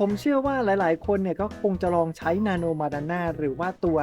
ผมเชื่อว่าหลายๆ คนเนี่ยก็คงจะลองใช้นาโนมาดาน่าหรือว่าตัว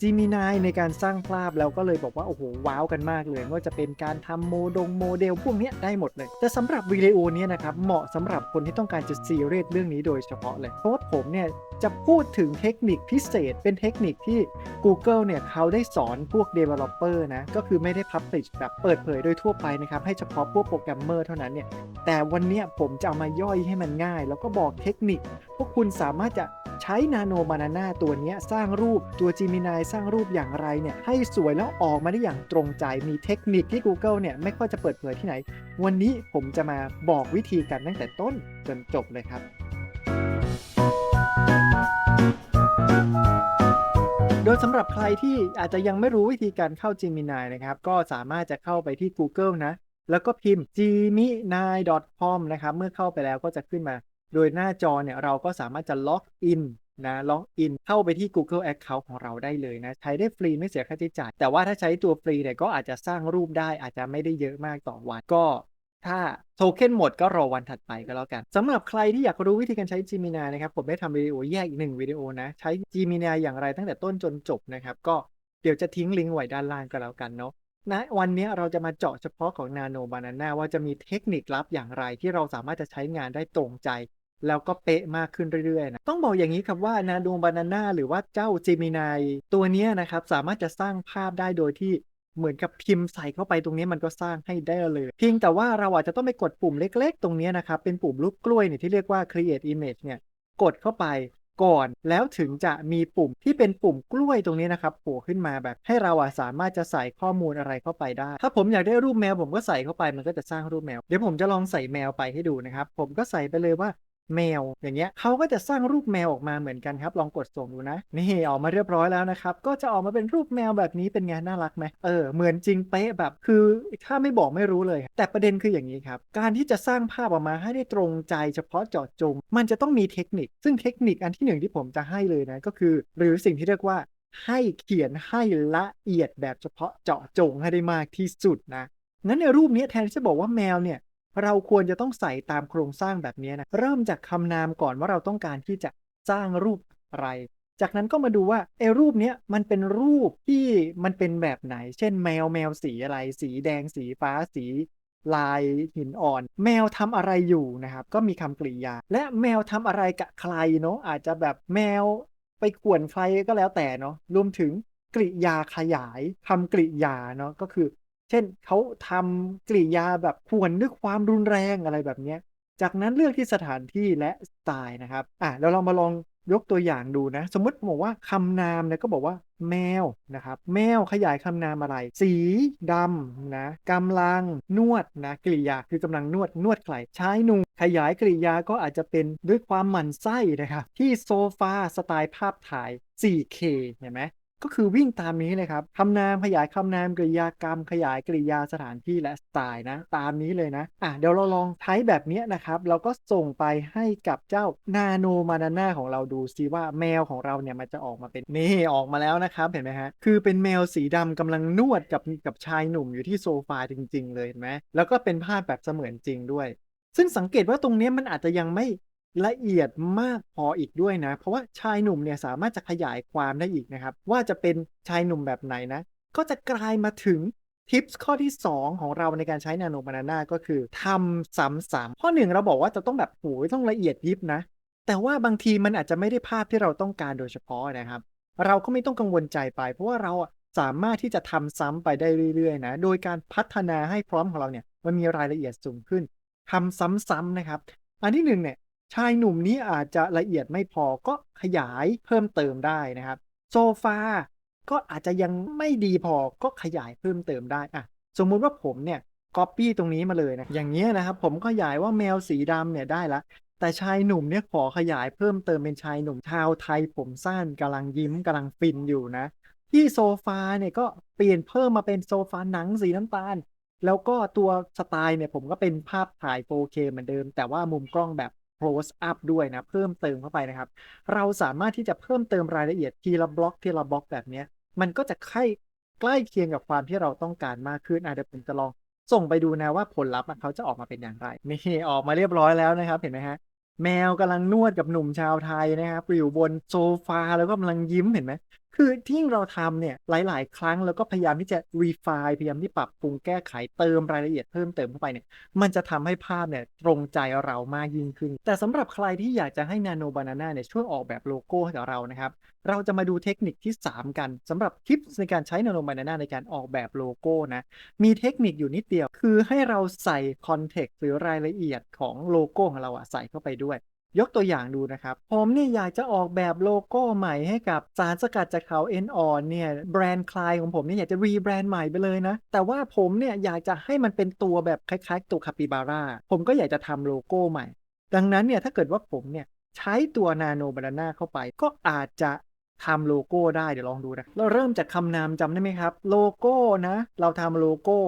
จีมินายในการสร้างภาพแล้วก็เลยบอกว่า โอ้โห ว้าวกันมากเลยว่าจะเป็นการทำโมดงโมเดลพวกนี้ได้หมดเลย แต่สำหรับวิดีโอนี้นะครับ เหมาะสำหรับคนที่ต้องการจะซีเรียสเรื่องนี้โดยเฉพาะเลย เพราะว่าผมเนี่ย จะพูดถึงเทคนิคพิเศษเป็นเทคนิคที่ Google เนี่ยเขาได้สอนพวก Developer นะก็คือไม่ได้ Publish แบบเปิดเผยโดยทั่วไปนะครับ ให้เฉพาะพวกโปรแกรมเมอร์เท่านั้นเนี่ยแต่วันนี้ผมจะเอามาย่อยให้มันง่าย แล้วก็บอกเทคนิค พวกคุณสามารถจะใช้ Nano Banana ตัวนี้สร้างรูปตัว Gemini สร้างรูปอย่างไรเนี่ยให้สวยแล้วออกมาได้อย่างตรงใจมีเทคนิคที่ Google เนี่ยไม่ค่อยจะเปิดเผยที่ไหน วันนี้ผมจะมาบอกวิธีกันตั้งแต่ต้นจนจบเลยครับ โดยสำหรับใครที่อาจจะยังไม่รู้วิธีการเข้า Gemini นะครับ ก็สามารถจะเข้าไปที่ Google นะ แล้วก็พิมพ์ gemini.com นะครับ เมื่อเข้าไปแล้วก็จะขึ้นมา โดยหน้าจอเนี่ยเราก็สามารถจะล็อกอินนะล็อกอินเข้าไปที่ Google Account ของเราได้เลยนะ ใช้ได้ฟรีไม่เสียค่าใช้จ่าย แต่ว่าถ้าใช้ตัวฟรีเนี่ยก็อาจจะสร้างรูปได้อาจจะไม่ได้เยอะมากต่อวันก็ ถ้าโทเค็นหมดก็รอวันถัดไปก็แล้วกันสำหรับใครที่อยากรู้วิธีการใช้ Gemini นะครับ ผมได้ทำวิดีโอแยกอีกหนึ่งวิดีโอนะ ใช้ Gemini อย่างไรตั้งแต่ต้นจนจบนะครับ ก็เดี๋ยวจะทิ้งลิงก์ไว้ด้านล่างก็แล้วกันเนาะนะวันนี้เราจะมาเจาะเฉพาะของ Nano Banana ว่าจะมีเทคนิคลับอย่างไรที่เราสามารถจะใช้งานได้ตรงใจ แล้วก็เป๊ะมากขึ้นเรื่อยๆนะต้องบอกอย่างนี้ครับว่า Nano Banana หรือว่าเจ้า Gemini ตัวนี้นะครับสามารถจะสร้างภาพได้โดยที่ เหมือนกับพิมพ์ใส่เข้าไปตรงนี้มันก็สร้างให้ได้เลย เพียงแต่ว่าเราอาจจะต้องไปกดปุ่มเล็ก ๆ ตรงนี้นะครับเป็นปุ่มรูปกล้วยเนี่ยที่เรียกว่า create image เนี่ยกดเข้าไปก่อนแล้วถึงจะมีปุ่มที่เป็นปุ่มกล้วยตรงนี้นะครับโผล่ขึ้นมาแบบให้เราอะสามารถจะใส่ข้อมูลอะไรเข้าไปได้ ถ้าผมอยากได้รูปแมวผมก็ใส่เข้าไปมันก็จะสร้างรูปแมว เดี๋ยวผมจะลองใส่แมวไปให้ดูนะครับ ผมก็ใส่ไปเลยว่า แมว อย่างเงี้ยเขาก็จะสร้างรูปแมวออกมาเหมือนกันครับ ลองกดส่งดูนะ นี่ออกมาเรียบร้อยแล้วนะครับ ก็จะออกมาเป็นรูปแมวแบบนี้เป็นไงน่ารักไหมเออเหมือนจริงเป๊ะแบบ คือถ้าไม่บอกไม่รู้เลย แต่ประเด็นคืออย่างนี้ครับ การที่จะสร้างภาพออกมาให้ได้ตรงใจเฉพาะเจาะจง มันจะต้องมีเทคนิค ซึ่งเทคนิคอันที่หนึ่งที่ผมจะให้เลยนะก็คือ หรือสิ่งที่เรียกว่าให้เขียนให้ละเอียดแบบเฉพาะเจาะจงให้ได้มากที่สุดนะงั้นในรูปนี้แทนที่จะบอกว่าแมวเนี่ย เราควรจะต้องใส่ตามโครงสร้างแบบนี้นะ เริ่มจากคำนามก่อนว่าเราต้องการที่จะสร้างรูปอะไร จากนั้นก็มาดูว่าไอ้รูปเนี้ยมันเป็นรูปที่มันเป็นแบบไหน เช่น แมวแมวสีอะไร สีแดงสีฟ้าสีลายหินอ่อน แมวทำอะไรอยู่นะครับ ก็มีคำกริยา และแมวทำอะไรกับใครเนาะอาจจะแบบแมวไปข่วนใครก็แล้วแต่เนาะรวมถึงกริยาขยายคำกริยาเนาะก็คือ เช่นเขาทำกริยาแบบขวนด้วยความรุนแรงอะไรแบบเนี้ยจากนั้นเลือกที่สถานที่และสไตล์นะครับอะแล้วเรามาลองยกตัวอย่างดูนะ สมมติบอกว่าคำนามเนี่ยก็บอกว่า แมวนะครับ แมวขยายคำนามอะไร สีดำนะกำลังนวดนะกริยาคือกำลังนวดนวดใครใช้นุงขยายกริยาก็อาจจะเป็นด้วยความหมั่นไส้นะครับ ที่โซฟาสไตล์ภาพถ่าย 4K เห็นไหม ก็คือวิ่งตามนี้เลยครับคำนามขยายคำนามกริยากรรม ขยายกริยาสถานที่และสไตล์นะ ตามนี้เลยนะอะเดี๋ยวเราลองใช้แบบนี้นะครับเราก็ส่งไปให้กับเจ้านาโนมานาน่าของเราดูซิว่าแมวของเราเนี่ยมันจะออกมาเป็นนี่ออกมาแล้วนะครับเห็นไหมฮะคือเป็นแมวสีดำกำลังนวดกับกับชายหนุ่มอยู่ที่โซฟาจริง ๆ เลยเห็นไหมแล้วก็เป็นภาพแบบเสมือนจริงด้วยซึ่งสังเกตว่าตรงนี้มันอาจจะยังไม่ ละเอียดมากพออีกด้วยนะ เพราะว่าชายหนุ่มเนี่ยสามารถจะขยายความได้อีกนะครับ ว่าจะเป็นชายหนุ่มแบบไหนนะ ก็จะกลายมาถึงทิปส์ข้อที่ 2 ของเราในการใช้นาโนบานาน่าก็คือทำซ้ำๆข้อหนึ่งเราบอกว่าจะต้องแบบโหยต้องละเอียดยิบนะ แต่ว่าบางทีมันอาจจะไม่ได้ภาพที่เราต้องการโดยเฉพาะนะครับ เราก็ไม่ต้องกังวลใจไป เพราะว่าเราสามารถที่จะทำซ้ำไปได้เรื่อยๆนะ โดยการพัฒนาให้พร้อมของเราเนี่ยมันมีรายละเอียดสูงขึ้นทำซ้ำๆนะครับ อันที่หนึ่งเนี่ย ชายหนุ่มนี้อาจจะละเอียดไม่พอก็ขยายเพิ่มเติมได้นะครับ โซฟาก็อาจจะยังไม่ดีพอก็ขยายเพิ่มเติมได้อะสมมุติว่าผมเนี่ยก๊อปปี้ตรงนี้มาเลยนะอย่างเงี้ยนะครับ ผมก็ขยายว่าแมวสีดำเนี่ยได้ละแต่ชายหนุ่มเนี่ยขอขยายเพิ่มเติมเป็นชายหนุ่มชาวไทยผมสั้นกำลังยิ้มกำลังฟินอยู่นะ ที่โซฟาเนี่ยก็เปลี่ยนเพิ่มมาเป็นโซฟาหนังสีน้ำตาล แล้วก็ตัวสไตล์เนี่ยผมก็เป็นภาพถ่าย 4K เหมือนเดิม แต่ว่ามุมกล้องแบบ close up ด้วยนะ เพิ่มเติมเข้าไปนะครับ เราสามารถที่จะเพิ่มเติมรายละเอียดทีละบล็อกทีละบล็อกแบบนี้ มันก็จะใกล้ใกล้เคียงกับความที่เราต้องการมากขึ้นอะเดี๋ยวผมจะลองส่งไปดูนะว่าผลลัพธ์เขาจะออกมาเป็นอย่างไรนี่ออกมาเรียบร้อยแล้วนะครับ เห็นไหมฮะแมวกำลังนวดกับหนุ่มชาวไทยนะครับอยู่บนโซฟาแล้วก็กำลังยิ้มเห็นไหม คือที่เราทำเนี่ยหลาย ๆ ครั้งแล้วก็พยายามที่จะ refine พยายามที่ปรับปรุงแก้ไขเติมรายละเอียดเพิ่มเติมเข้าไปเนี่ยมันจะทำให้ภาพเนี่ยตรงใจเรามากยิ่งขึ้น แต่สำหรับใครที่อยากจะให้ Nano Banana เนี่ยช่วยออกแบบโลโก้ให้กับเรานะครับ เราจะมาดูเทคนิคที่ 3 กันสำหรับทิปในการใช้ Nano Banana ในการออกแบบโลโก้นะมีเทคนิคอยู่นิดเดียว คือให้เราใส่คอนเทกซ์หรือรายละเอียดของโลโก้ของเราอะใส่เข้าไปด้วย ยกตัวอย่างดูนะครับ ผมเนี่ยอยากจะออกแบบโลโก้ใหม่ให้กับสารสกัดจากเขาเอ็นอ่อนเนี่ยแบรนด์คลายของผมเนี่ยอยากจะรีแบรนด์ใหม่ไปเลยนะ แต่ว่าผมเนี่ยอยากจะให้มันเป็นตัวแบบคล้ายๆ ตัวคาปิบาร่าผมก็อยากจะทำโลโก้ใหม่ ดังนั้นเนี่ยถ้าเกิดว่าผมเนี่ยใช้ตัวนาโนบานาน่าเข้าไป ก็อาจจะทำโลโก้ได้เดี๋ยวลองดูนะเราเริ่มจากคำนามจำได้ไหมครับ โลโก้นะ เราทำโลโก้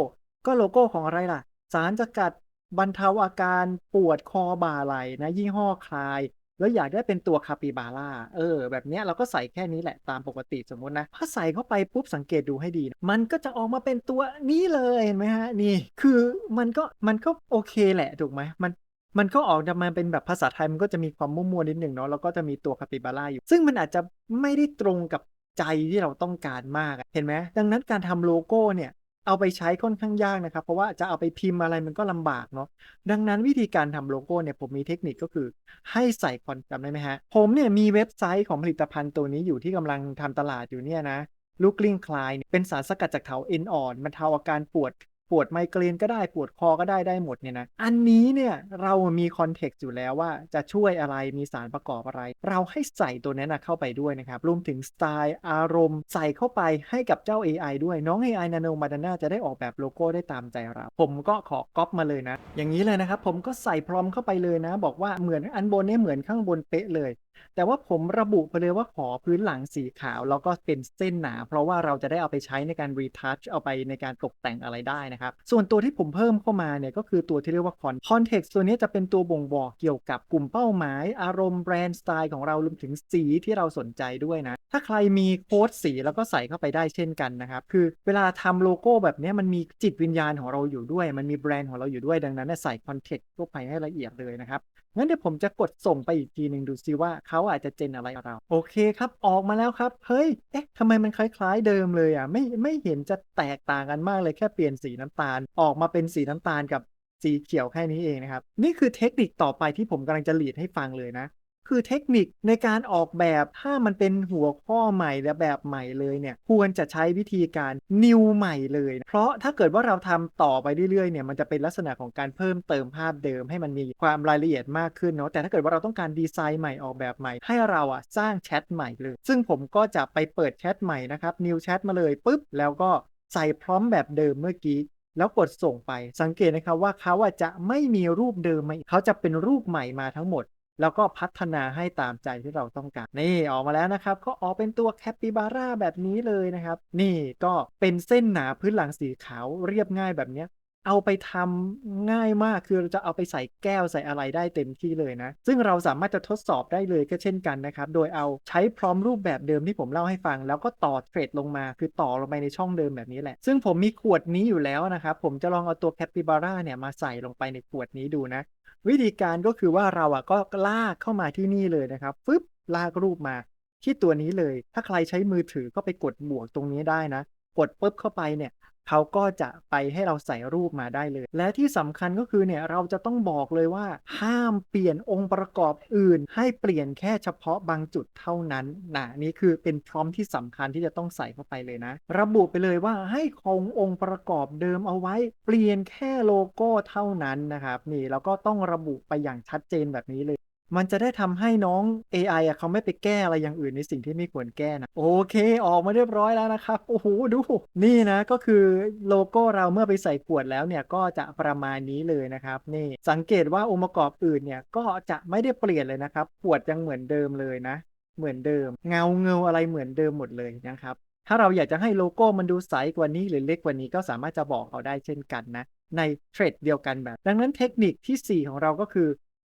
ก็โลโก้ของอะไรล่ะ สารสกัด บรรเทาอาการปวดคอบ่าไหล่นะ ยี่ห้อคลาย แล้วอยากได้เป็นตัวคาปิบาร่าเออ แบบเนี้ยเราก็ใส่แค่นี้แหละตามปกติสมมตินะ ถ้าใส่เข้าไปปุ๊บสังเกตดูให้ดีนะมันก็จะออกมาเป็นตัวนี้เลยเห็นไหมฮะนี่ คือมันก็มันก็โอเคแหละถูกไหมมันมันก็ออกมาเป็นแบบภาษาไทยมันก็จะมีความมั่วๆนิดหนึ่งเนาะแล้วก็จะมีตัวคาปิบาร่าอยู่ ซึ่งมันอาจจะไม่ได้ตรงกับใจที่เราต้องการมากเห็นไหมดังนั้นการทำโลโก้เนี่ย เอาไปใช้ค่อนข้างยากนะครับ เพราะว่าจะเอาไปพิมพ์อะไรมันก็ลำบากเนาะดังนั้นวิธีการทำโลโก้เนี่ยผมมีเทคนิคก็คือ ให้ใส่คอนจำได้ไหมฮะ ผมเนี่ยมีเว็บไซต์ของผลิตภัณฑ์ตัวนี้อยู่ที่กำลังทำตลาดอยู่เนี่ยนะลูกกลิ้งคลายเป็นสารสกัดจากเถาเอ็นอ่อนบรรเทาอาการปวด ปวดไมเกรนก็ได้ปวดคอก็ได้ได้หมดเนี่ยนะ อันนี้เนี่ยเรามีคอนเท็กซ์อยู่แล้วว่าจะช่วยอะไรมีสารประกอบอะไร เราให้ใส่ตัวนั้นนะเข้าไปด้วยนะครับรวมถึงสไตล์อารมณ์ใส่เข้าไปให้กับเจ้า AI ด้วยน้อง AI Nano Banana จะได้ออกแบบโลโก้ได้ตามใจเรา ผมก็ขอก๊อปมาเลยนะ อย่างนี้เลยนะครับผมก็ใส่พร้อมเข้าไปเลยนะ บอกว่าเหมือนอันบนเนี่ยเหมือนข้างบนเป๊ะเลย แต่ว่าผมระบุไปเลยว่าขอพื้นหลังสีขาว แล้วก็เป็นเส้นหนา เพราะว่าเราจะได้เอาไปใช้ในการรีทัชเอาไปในการตกแต่งอะไรได้นะครับ ส่วนตัวที่ผมเพิ่มเข้ามาเนี่ยก็คือตัวที่เรียกว่าคอนคอนเท็กซ์ตัวนี้จะเป็นตัวบ่งบอกเกี่ยวกับกลุ่มเป้าหมาย อารมณ์แบรนด์สไตล์ของเรารวมถึงสีที่เราสนใจด้วยนะ ถ้าใครมีโค้ดสีแล้วก็ใส่เข้าไปได้เช่นกันนะครับ คือเวลาทำโลโก้แบบนี้มันมีจิตวิญญาณของเราอยู่ด้วย มันมีแบรนด์ของเราอยู่ด้วยดังนั้นใส่คอนเท็กซ์เข้าไปให้ละเอียดเลยนะครับงั้นเดี๋ยวผมจะกดส่งไปอีกทีหนึ่งดูซิว่าเขาอาจจะเจนอะไรเรา โอเคครับออกมาแล้วครับ เฮ้ย เอ๊ะทำไมมันคล้าย ๆเดิมเลยอะ ไม่ไม่เห็นจะแตกต่างกันมากเลยแค่เปลี่ยนสีน้ำตาล ออกมาเป็นสีน้ำตาลกับสีเขียวแค่นี้เองนะครับ นี่คือเทคนิคต่อไปที่ผมกำลังจะหลีดให้ฟังเลยนะ คือเทคนิคในการออกแบบถ้ามันเป็นหัวข้อใหม่และแบบใหม่เลยเนี่ยควรจะใช้วิธีการ new ใหม่เลย เพราะถ้าเกิดว่าเราทำต่อไปเรื่อยๆเนี่ยมันจะเป็นลักษณะของการเพิ่มเติมภาพเดิมให้มันมีความรายละเอียดมากขึ้นเนาะแต่ถ้าเกิดว่าเราต้องการดีไซน์ใหม่ออกแบบใหม่ ให้เราอะสร้างแชทใหม่เลย ซึ่งผมก็จะไปเปิดแชทใหม่นะครับ new chat มาเลยปุ๊บแล้วก็ใส่พร้อมแบบเดิมเมื่อกี้แล้วกดส่งไปสังเกตนะครับว่าเขาอะจะไม่มีรูปเดิมมาเขาจะเป็นรูปใหม่มาทั้งหมด แล้วก็พัฒนาให้ตามใจที่เราต้องการ นี่ออกมาแล้วนะครับ ก็ออกเป็นตัวแคปปิบาร่าแบบนี้เลยนะครับ นี่ก็เป็นเส้นหนาพื้นหลังสีขาวเรียบง่ายแบบนี้ เอาไปทำง่ายมากคือเราจะเอาไปใส่แก้วใส่อะไรได้เต็มที่เลยนะ ซึ่งเราสามารถจะทดสอบได้เลยก็เช่นกันนะครับ โดยเอาใช้พร้อมรูปแบบเดิมที่ผมเล่าให้ฟัง แล้วก็ต่อเทรดลงมา คือต่อลงไปในช่องเดิมแบบนี้แหละ ซึ่งผมมีขวดนี้อยู่แล้วนะครับ ผมจะลองเอาตัวแคปปิบาร่าเนี่ยมาใส่ลงไปในขวดนี้ดูนะ วิธีการก็คือว่าเราอะก็ลากเข้ามาที่นี่เลยนะครับฟึบลากรูปมา ที่ตัวนี้เลย ถ้าใครใช้มือถือก็ไปกดบวกตรงนี้ได้นะ กดปุ๊บเข้าไปเนี่ย เขาก็จะไปให้เราใส่รูปมาได้เลย และที่สำคัญก็คือเนี่ยเราจะต้องบอกเลยว่า ห้ามเปลี่ยนองค์ประกอบอื่น ให้เปลี่ยนแค่เฉพาะบางจุดเท่านั้นนะนี่คือเป็นพร้อมที่สำคัญที่จะต้องใส่เข้าไปเลยนะ ระบุไปเลยว่าให้คงองค์ประกอบเดิมเอาไว้ เปลี่ยนแค่โลโก้เท่านั้นนะครับนี่แล้วก็ต้องระบุไปอย่างชัดเจนแบบนี้เลย มันจะได้ทำให้น้อง AI อะเขาไม่ไปแก้อะไรอย่างอื่นในสิ่งที่ไม่ควรแก้นะ โอเค ออกมาเรียบร้อยแล้วนะครับ โอ้โห ดู นี่นะ ก็คือโลโก้เราเมื่อไปใส่ขวดแล้วเนี่ยก็จะประมาณนี้เลยนะครับ นี่สังเกตว่าองค์ประกอบอื่นเนี่ยก็จะไม่ได้เปลี่ยนเลยนะครับ ขวดยังเหมือนเดิมเลยนะ เหมือนเดิม เงาเงาอะไรเหมือนเดิมหมดเลยนะครับ ถ้าเราอยากจะให้โลโก้มันดูใสกว่านี้หรือเล็กกว่านี้ก็สามารถจะบอกเขาได้เช่นกันนะในเทรดเดียวกันแบบ ดังนั้นเทคนิคทีสี่4 ของเราก็คือ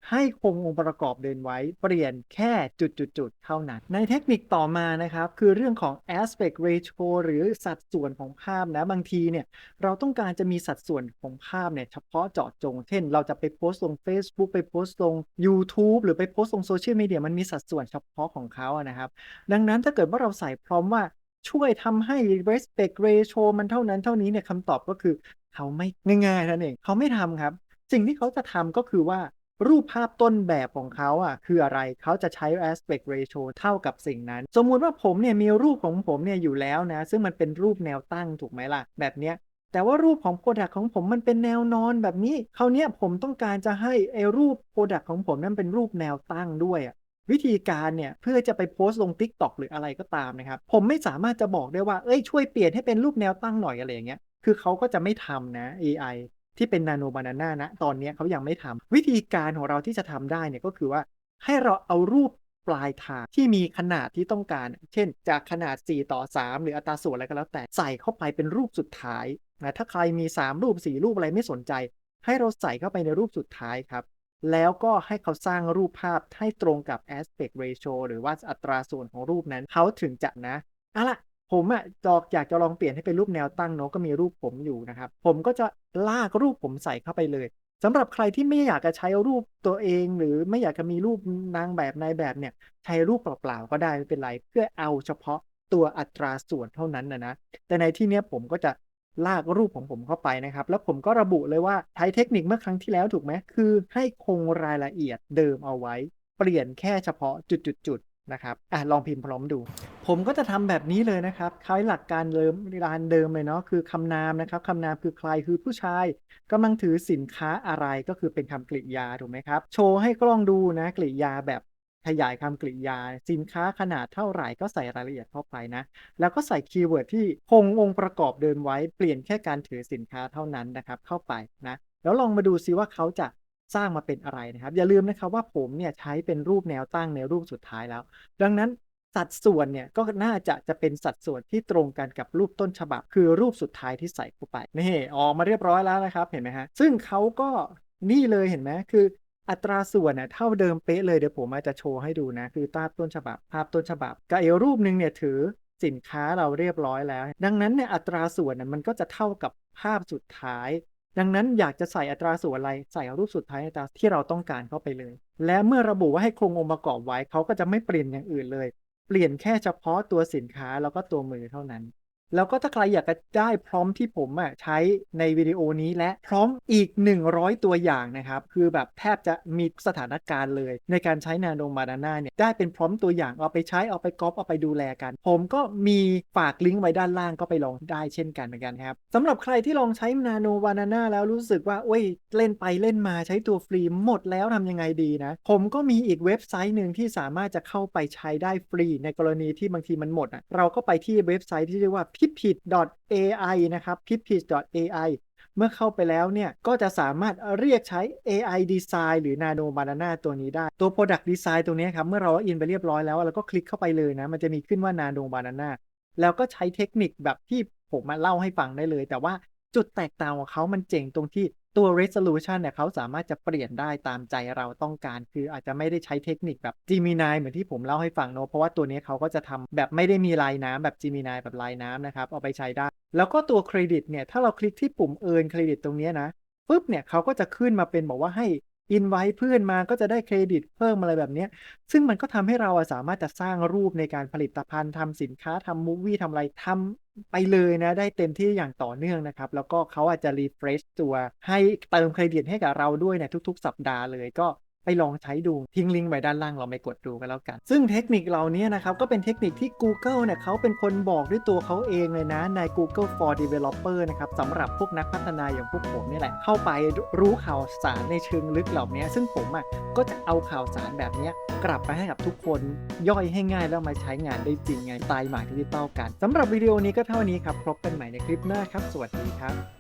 ให้คงองค์ประกอบเดินไว้ เปลี่ยนแค่จุดๆๆเท่านั้น ในเทคนิคต่อมานะครับ คือเรื่องของ aspect ratio หรือสัดส่วนของภาพนะ บางทีเนี่ย เราต้องการจะมีสัดส่วนของภาพเนี่ย เฉพาะเจาะจง เช่น เราจะไปโพสต์ลงเฟซบุ๊กไปโพสต์ลงยูทูบหรือไปโพสต์ลง Social Media มันมีสัดส่วนเฉพาะของเขาอะนะครับ ดังนั้นถ้าเกิดว่าเราใส่พร้อมว่าช่วยทำให้ respect ratio มันเท่านั้นเท่านี้เนี่ยคำตอบก็คือเขาไม่ง่ายๆนั้นเองเขาไม่ทำครับ สิ่งที่เขาจะทำก็คือว่า รูปภาพต้นแบบของเขาอะคืออะไรเขาจะใช้ aspect ratio เท่ากับสิ่งนั้น สมมุติว่าผมเนี่ยมีรูปของผมเนี่ยอยู่แล้วนะ ซึ่งมันเป็นรูปแนวตั้งถูกไหมล่ะ แบบเนี้ยแต่ว่ารูปของพรดักต์ของผมมันเป็นแนวนอนแบบนี้คราวเนี้ยผมต้องการจะให้ไอ้รูปพรดักต์ของผมนั้นเป็นรูปแนวตั้งด้วยอะวิธีการเนี่ยเพื่อจะไปโพสต์ลง TikTok หรืออะไรก็ตามนะครับ ผมไม่สามารถจะบอกได้ว่าเฮ้ยช่วยเปลี่ยนให้เป็นรูปแนวตั้งหน่อยอะไรอย่างเงี้ยคือเขาก็จะไม่ทำนะ ที่เป็น Nano Banana ณตอนนี้เขายังไม่ทำวิธีการของเราที่จะทำได้เนี่ยก็คือว่าให้เราเอารูปปลายทางที่มีขนาดที่ต้องการ เช่น จากขนาด4:3หรืออัตราส่วนอะไรก็แล้วแต่ใส่เข้าไปเป็นรูปสุดท้ายนะถ้าใครมี 3 รูป 4 รูปอะไรไม่สนใจ ให้เราใส่เข้าไปในรูปสุดท้ายครับ แล้วก็ให้เขาสร้างรูปภาพให้ตรงกับ aspect ratio หรือว่าอัตราส่วนของรูปนั้นเขาถึงจะนะเอาล่ะ ผมอะจอกอยากจะลองเปลี่ยนให้เป็นรูปแนวตั้งเนาะก็มีรูปผมอยู่นะครับ ผมก็จะลากรูปผมใส่เข้าไปเลยสำหรับใครที่ไม่อยากจะใช้รูปตัวเอง หรือไม่อยากจะมีรูปนางแบบนายแบบเนี่ย ใช้รูปเปล่าๆก็ได้ไม่เป็นไรเพื่อเอาเฉพาะตัวอัตราส่วนเท่านั้นนะนะแต่ในที่เนี้ยผมก็จะลากรูปของผมเข้าไปนะครับ แล้วผมก็ระบุเลยว่าใช้เทคนิคเมื่อครั้งที่แล้วถูกไหมคือให้คงรายละเอียดเดิมเอาไว้ เปลี่ยนแค่เฉพาะจุดๆ นะครับอะลองพิมพ์พร้อมดู ผมก็จะทำแบบนี้เลยนะครับคล้ายหลักการเดิมการเดิมเลยเนาะคือคำนามนะครับคำนามคือใครคือผู้ชายกำลังถือสินค้าอะไรก็คือเป็นคำกริยาถูกไหมครับ โชว์ให้กล้องดูนะกริยาแบบขยายคำกริยา สินค้าขนาดเท่าไรก็ใส่รายละเอียดเข้าไปนะ แล้วก็ใส่คีย์เวิร์ดที่คงองค์ประกอบเดิมไว้เปลี่ยนแค่การถือสินค้าเท่านั้นนะครับเข้าไปนะแล้วลองมาดูซิว่าเขาจะ สร้างมาเป็นอะไรนะครับ อย่าลืมนะครับว่าผมเนี่ยใช้เป็นรูปแนวตั้งในรูปสุดท้ายแล้ว ดังนั้นสัดส่วนเนี่ยก็น่าจะจะเป็นสัดส่วนที่ตรงกันกับรูปต้นฉบับ คือรูปสุดท้ายที่ใส่เข้าไปนี่ออกมาเรียบร้อยแล้วนะครับเห็นไหมครับซึ่งเขาก็นี่เลยเห็นไหมคืออัตราส่วนน่ะเท่าเดิมเป๊ะเลยเดี๋ยวผมอาจจะโชว์ให้ดูนะ คือภาพต้นฉบับ ภาพต้นฉบับกับอีกรูปหนึ่งเนี่ยถือสินค้าเราเรียบร้อยแล้ว ดังนั้นเนี่ยอัตราส่วนน่ะมันก็จะเท่ากับภาพสุดท้าย ดังนั้นอยากจะใส่อัตราส่วนอะไรใส่รูปสุดท้ายอัตาที่เราต้องการเข้าไปเลย และเมื่อระบุว่าให้คงองค์ประกอบไว้เขาก็จะไม่เปลี่ยนอย่างอื่นเลย เปลี่ยนแค่เฉพาะตัวสินค้าแล้วก็ตัวมือเท่านั้น แล้วก็ถ้าใครอยากจะได้พร็อมที่ผมอะใช้ในวิดีโอนี้และพร็อมอีก 100 ตัวอย่างนะครับ คือแบบแทบจะมีสถานการณ์เลย ในการใช้ Nano Banana เนี่ยได้เป็นพร็อมตัวอย่างเอาไปใช้เอาไปก๊อปเอาไปดูแลกัน ผมก็มีฝากลิงก์ไว้ด้านล่างก็ไปลองได้เช่นกันเหมือนกันครับสำหรับใครที่ลองใช้ Nano Banana แล้วรู้สึกว่าโอ๊ยเล่นไปเล่นมาใช้ตัวฟรีหมดแล้วทำยังไงดีนะ ผมก็มีอีกเว็บไซต์หนึ่งที่สามารถจะเข้าไปใช้ได้ฟรีในกรณีที่บางทีมันหมดอะเราก็ไปที่เว็บไซต์ที่เรียกว่า pipit.ai นะครับ pipit.ai เมื่อเข้าไปแล้วเนี่ย ก็จะสามารถเรียกใช้ AI Design หรือ Nano Banana ตัวนี้ได้ ตัว Product Design ตัวนี้ครับ เมื่อเราอินไปเรียบร้อยแล้ว เราก็คลิกเข้าไปเลยนะ มันจะมีขึ้นว่า Nano Banana แล้วก็ใช้เทคนิคแบบที่ผมมาเล่าให้ฟังได้เลย แต่ว่าจุดแตกต่างของเขามันเจ๋งตรงที่ ตัว Resolution เนี่ยเขาสามารถจะเปลี่ยนได้ตามใจเราต้องการ คืออาจจะไม่ได้ใช้เทคนิคแบบ Gemini เหมือนที่ผมเล่าให้ฟังเนาะเพราะว่าตัวนี้เขาก็จะทำแบบไม่ได้มีลายน้ำแบบ Gemini แบบลายน้ำนะครับ เอาไปใช้ได้ แล้วก็ตัวเครดิตเนี่ย ถ้าเราคลิกที่ปุ่มเอินเครดิตตรงนี้นะปุ๊บเนี่ยเขาก็จะขึ้นมาเป็นบอกว่าให้ อินไว้เพื่อนมาก็จะได้เครดิตเพิ่มอะไรแบบนี้ ซึ่งมันก็ทำให้เราสามารถจะสร้างรูปในการผลิตภัณฑ์ทำสินค้าทำมูฟวี่ทำอะไรทำไปเลยนะ ได้เต็มที่อย่างต่อเนื่องนะครับ แล้วก็เขาอาจจะรีเฟรชตัวให้เติมเครดิตให้กับเราด้วยในทุก ๆ สัปดาห์เลยก็ ไปลองใช้ดูทิ้งลิงก์ไว้ด้านล่างลองไปกดดูกันแล้วกัน ซึ่งเทคนิคเหล่านี้นะครับ ก็เป็นเทคนิคที่ Google เนี่ยเขาเป็นคนบอกด้วยตัวเขาเองเลยนะ ใน Google for Developer นะครับสำหรับพวกนักพัฒนาอย่างพวกผมนี่แหละ เข้าไปรู้ข่าวสารในเชิงลึกเหล่านี้ ซึ่งผมอะก็จะเอาข่าวสารแบบนี้กลับไปให้กับทุกคนย่อยให้ง่ายแล้วมาใช้งานได้จริงไงตล์หมากดิจิตอลกันสำหรับวิดีโอนี้ก็เท่านี้ครับพบกันใหม่ในคลิปหน้าครับ สวัสดีครับ